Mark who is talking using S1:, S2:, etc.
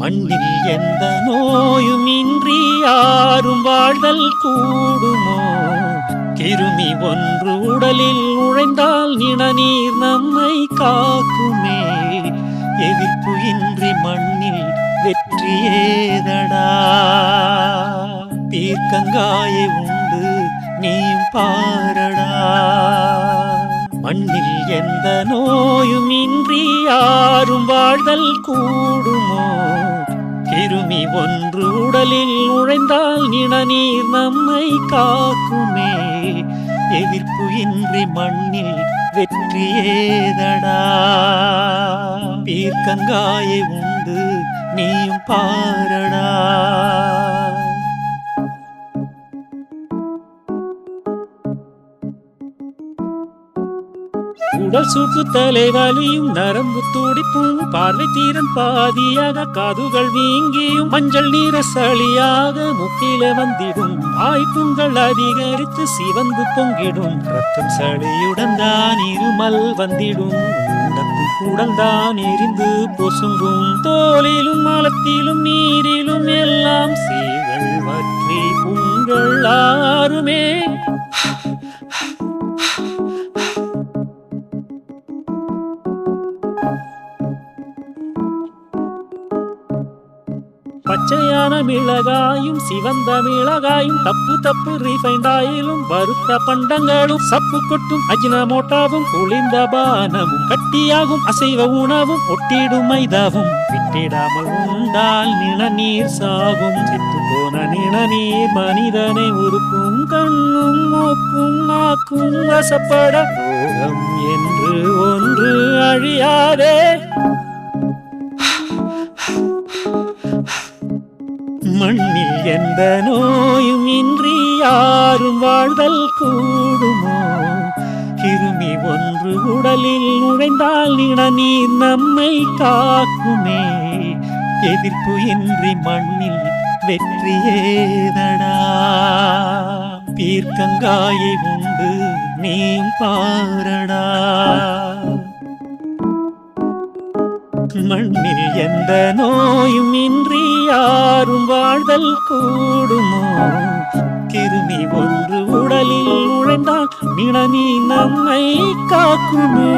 S1: மண்ணில் எந்த நோயும் இன்றி யாரும் வாழ்தல் கூடுமோ? கிருமி ஒன்று உடலில் நுழைந்தால் நிணநீர் நம்மை காக்குமே. எதிர்ப்பு இன்றி மண்ணில் வெற்றியேதடா தீர்க்கங்காயை உண்டு நீ பாரடா. மண்ணில் எந்த நோயும் இன்றி யாரும் வாழ்தல் கூடுமோ? கிருமி ஒன்று உடலில் நுழைந்தால் இளநீர் நம்மை காக்குமே. எதிர்ப்பு இன்றி மண்ணில் வெற்றியேதடா பீர்க்கங்காயை உண்டு நீயும் பாரடா. உடல் சுற்று தலைவலியும் நரம்பு துடிப்பும் பார்வை தீரன் பாதியாக காதுகள் வீங்கியும் மஞ்சள் நீர சளியாக முக்கில வந்திடும். வாய்ப்புங்கள் அதிகரித்து சிவந்து பொங்கிடும். ரத்தம் சளியுடன் தான் இருமல் வந்திடும். உடல் தான் எரிந்து பொசுங்கும். தோலிலும் மலத்திலும் நீரிலும் எல்லாம் சீகள் வற்றி உங்கள் ஆறுமே. பச்சையான மிளகாயும் சிவந்த மிளகாயும் தப்பு தப்பு ரீஃபைண்ட் ஆயிலும் வறுத்த பண்டங்களும் சப்பு கொட்டும் அஜினமோட்டாவும் குளிர்ந்த பானமும் கட்டியாகும் அசைவ உணவும் ஒட்டிடும் மைதாவும். விட்டிடாமல் உண்டால் நிணநீர் சாகும். செத்து போன நிணநீர் மனிதனை உருக்கும் கண்ணும் மூக்கும் நாக்கும் வசப்பட ரோகம் என்று ஒன்று மண்ணில் எந்த நோயும் இன்றி யாரும் வாழ்தல் கூடுமோ? கிருமி ஒன்று உடலில் நுழைந்தால் நிணநீர் நம்மை காக்குமே. எதிர்ப்பு இன்றி மண்ணில் வெற்றியேதடா பீர்க்கங்காயை உண்டு நீயும் பாரடா. மண்ணில் எந்த நோயும் இன்றி யாரும் வாழ்தல் கூடுமோ? கிருமி ஒன்று உடலில் நுழைந்தால் நிணநீ நம்மை காக்குமே.